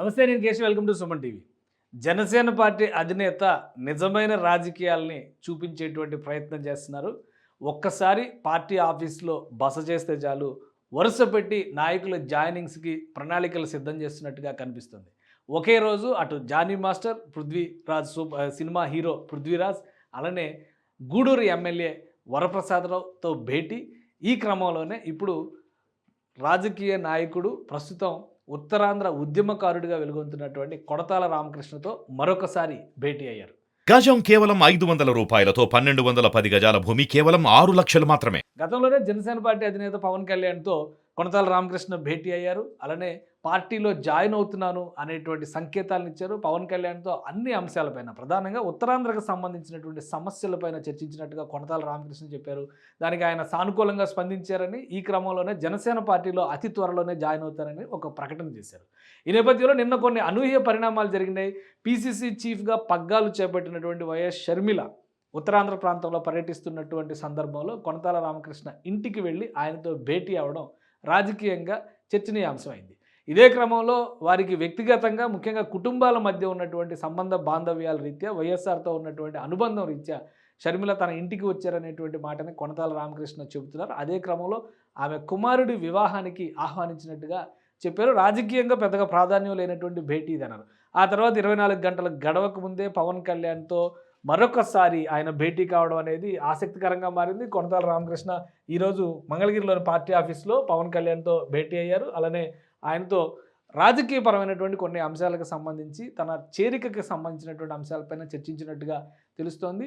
నమస్తే నేను Keshav. Welcome to Suman TV. Janasena party అధినేత నిజమైన రాజకీయాల్ని చూపించేటువంటి ప్రయత్నం చేస్తున్నారు. ఒక్కసారి పార్టీ ఆఫీస్లో బస చేస్తే చాలు. వరుస పెట్టి నాయకుల జాయినింగ్స్కి ప్రణాళికలు సిద్ధం చేస్తున్నట్టుగా కనిపిస్తుంది. ఒకే రోజు అటు Johnny master Prithviraj cinema hero Prithviraj అలానే గూడూరు ఎమ్మెల్యే వరప్రసాదరావుతో భేటీ. ఈ క్రమంలోనే ఇప్పుడు రాజకీయ నాయకుడు ప్రస్తుతం ఉత్తరాంధ్ర ఉద్యమకారుడిగా వెలుగొందుతున్నటువంటి కొడతాల రామకృష్ణతో మరొకసారి భేటీ అయ్యారు. గజం కేవలం ఐదు వందల రూపాయలతో పన్నెండు వందల పది గజాల భూమి కేవలం ఆరు లక్షలు మాత్రమే. గతంలోనే జనసేన పార్టీ అధినేత పవన్ కళ్యాణ్తో కొనతాల రామకృష్ణ భేటీ అయ్యారు. అలానే పార్టీలో జాయిన్ అవుతున్నాను అనేటువంటి సంకేతాలను ఇచ్చారు. పవన్ కళ్యాణ్తో అన్ని అంశాలపైన ప్రధానంగా ఉత్తరాంధ్రకు సంబంధించినటువంటి సమస్యలపైన చర్చించినట్టుగా కొనతాల రామకృష్ణ చెప్పారు. దానికి ఆయన సానుకూలంగా స్పందించారని ఈ క్రమంలోనే జనసేన పార్టీలో అతి త్వరలోనే జాయిన్ అవుతారని ఒక ప్రకటన చేశారు. ఈ నేపథ్యంలో నిన్న కొన్ని అనూహ్య పరిణామాలు జరిగినాయి. పీసీసీ చీఫ్గా పగ్గాలు చేపట్టినటువంటి వైఎస్ షర్మిల ఉత్తరాంధ్ర ప్రాంతంలో పర్యటిస్తున్నటువంటి సందర్భంలో కొనతాల రామకృష్ణ ఇంటికి వెళ్ళి ఆయనతో భేటీ అవడం రాజకీయంగా చర్చనీయాంశమైంది. ఇదే క్రమంలో వారికి వ్యక్తిగతంగా ముఖ్యంగా కుటుంబాల మధ్య ఉన్నటువంటి సంబంధ బాంధవ్యాల రీత్యా వైఎస్ఆర్తో ఉన్నటువంటి అనుబంధం రీత్యా షర్మిల తన ఇంటికి వచ్చారనేటువంటి మాటని కొనతాల రామకృష్ణ చెబుతున్నారు. అదే క్రమంలో ఆమె కుమారుడి వివాహానికి ఆహ్వానించినట్టుగా చెప్పారు. రాజకీయంగా పెద్దగా ప్రాధాన్యం లేనటువంటి భేటీ అన్నారు ఆ తర్వాత ఇరవై నాలుగు గంటల గడవకు ముందే పవన్ కళ్యాణ్తో మరొకసారి ఆయన భేటీ కావడం అనేది ఆసక్తికరంగా మారింది. కొనతాల రామకృష్ణ ఈరోజు మంగళగిరిలోని పార్టీ ఆఫీస్లో పవన్ కళ్యాణ్తో భేటీ అయ్యారు. అలానే ఆయనతో రాజకీయపరమైనటువంటి కొన్ని అంశాలకు సంబంధించి తన చేరికకి సంబంధించినటువంటి అంశాలపైన చర్చించినట్టుగా తెలుస్తోంది.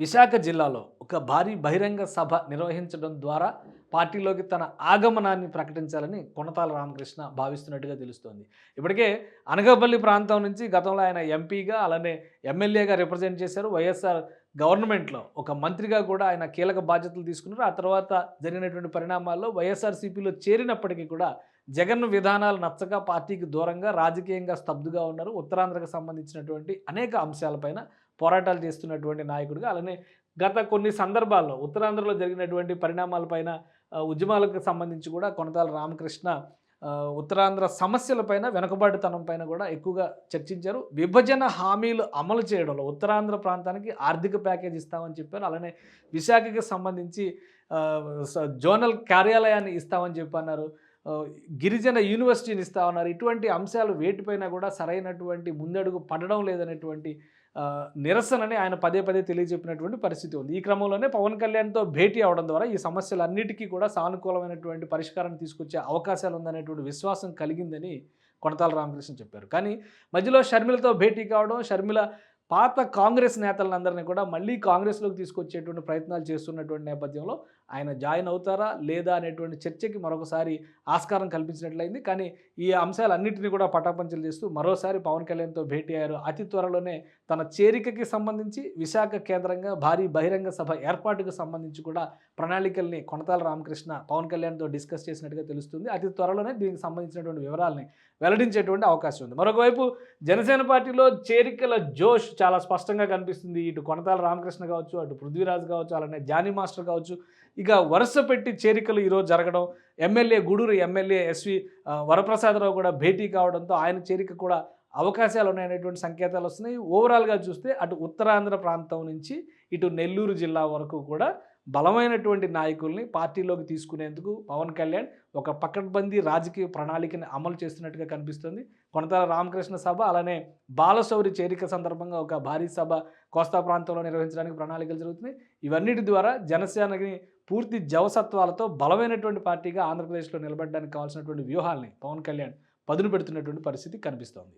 విశాఖ జిల్లాలో ఒక భారీ బహిరంగ సభ నిర్వహించడం ద్వారా పార్టీలోకి తన ఆగమనాన్ని ప్రకటించాలని కొనతాల రామకృష్ణ భావిస్తున్నట్టుగా తెలుస్తోంది. ఇప్పటికే అనగపల్లి ప్రాంతం నుంచి గతంలో ఆయన ఎంపీగా అలానే ఎమ్మెల్యేగా రిప్రజెంట్ చేశారు. వైఎస్ఆర్ గవర్నమెంట్లో ఒక మంత్రిగా కూడా ఆయన కీలక బాధ్యతలు తీసుకున్నారు. ఆ తర్వాత జరిగినటువంటి పరిణామాల్లో వైఎస్ఆర్సీపీలో చేరినప్పటికీ కూడా జగన్ విధానాలు నచ్చక పార్టీకి దూరంగా రాజకీయంగా స్తబ్దుగా ఉన్నారు. ఉత్తరాంధ్రకు సంబంధించినటువంటి అనేక అంశాలపైన పోరాటాలు చేస్తున్నటువంటి నాయకుడిగా అలానే గత కొన్ని సందర్భాల్లో ఉత్తరాంధ్రలో జరిగినటువంటి పరిణామాలపైన ఉద్యమాలకు సంబంధించి కూడా కొనతాల రామకృష్ణ ఉత్తరాంధ్ర సమస్యలపైన వెనుకబాటుతనం పైన కూడా ఎక్కువగా చర్చించారు. విభజన హామీలు అమలు చేయడంలో ఉత్తరాంధ్ర ప్రాంతానికి ఆర్థిక ప్యాకేజ్ ఇస్తామని చెప్పారు. అలానే విశాఖకి సంబంధించి జోనల్ కార్యాలయాన్ని ఇస్తామని చెప్పి అన్నారు గిరిజన యూనివర్సిటీని ఇస్తా ఉన్నారు. ఇటువంటి అంశాలు వేటిపైన కూడా సరైనటువంటి ముందడుగు పడడం లేదనేటువంటి నిరసనని ఆయన పదే పదే తెలియజెప్పినటువంటి పరిస్థితి ఉంది. ఈ క్రమంలోనే పవన్ కళ్యాణ్తో భేటీ అవడం ద్వారా ఈ సమస్యలన్నిటికీ కూడా సానుకూలమైనటువంటి పరిష్కారాన్ని తీసుకొచ్చే అవకాశాలు ఉందనేటువంటి విశ్వాసం కలిగిందని కొనతాల రామకృష్ణ చెప్పారు. కానీ మధ్యలో షర్మిలతో భేటీ కావడం షర్మిల పాత కాంగ్రెస్ నేతలందరినీ కూడా మళ్ళీ కాంగ్రెస్లోకి తీసుకొచ్చేటువంటి ప్రయత్నాలు చేస్తున్నటువంటి నేపథ్యంలో ఆయన జాయిన్ అవుతారా లేదా అనేటువంటి చర్చకి మరొకసారి ఆస్కారం కల్పించినట్లయింది. కానీ ఈ అంశాలన్నింటినీ కూడా పటాపంచలు చేస్తూ మరోసారి పవన్ కళ్యాణ్తో భేటీ అయ్యారు. అతి త్వరలోనే తన చేరికకి సంబంధించి విశాఖ కేంద్రంగా భారీ బహిరంగ సభ ఏర్పాటుకు సంబంధించి కూడా ప్రణాళికల్ని కొనతాల రామకృష్ణ పవన్ కళ్యాణ్తో డిస్కస్ చేసినట్టుగా తెలుస్తుంది. అతి త్వరలోనే దీనికి సంబంధించినటువంటి వివరాలని వెల్లడించేటువంటి అవకాశం ఉంది. మరొకవైపు జనసేన పార్టీలో చేరికల జోష్ చాలా స్పష్టంగా కనిపిస్తుంది. ఇటు కొనతాల రామకృష్ణ కావచ్చు అటు పృథ్వీరాజ్ కావచ్చు అలానే జానీ మాస్టర్ కావచ్చు. ఇక వరుస పెట్టి చేరికలు ఈరోజు జరగడం MLA Gudur MLA SV Varaprasadarao కూడా భేటీ కావడంతో ఆయన చేరిక కూడా అవకాశాలు ఉన్నాయనేటువంటి సంకేతాలు వస్తున్నాయి. ఓవరాల్గా చూస్తే అటు ఉత్తరాంధ్ర ప్రాంతం నుంచి ఇటు నెల్లూరు జిల్లా వరకు కూడా బలమైనటువంటి నాయకుల్ని పార్టీలోకి తీసుకునేందుకు పవన్ కళ్యాణ్ ఒక పకడ్బందీ రాజకీయ ప్రణాళికని అమలు చేస్తున్నట్టుగా కనిపిస్తుంది. కొనతల రామకృష్ణ సభ అలానే బాలశౌరి చేరిక సందర్భంగా ఒక భారీ సభ కోస్తా ప్రాంతంలో నిర్వహించడానికి ప్రణాళికలు జరుగుతున్నాయి. ఇవన్నిటి ద్వారా జనసేనకి పూర్తి జవసత్వాలతో బలమైనటువంటి పార్టీగా ఆంధ్రప్రదేశ్లో నిలబడడానికి కావాల్సినటువంటి వ్యూహాల్ని పవన్ కళ్యాణ్ పదును పెడుతున్నటువంటి పరిస్థితి కనిపిస్తోంది.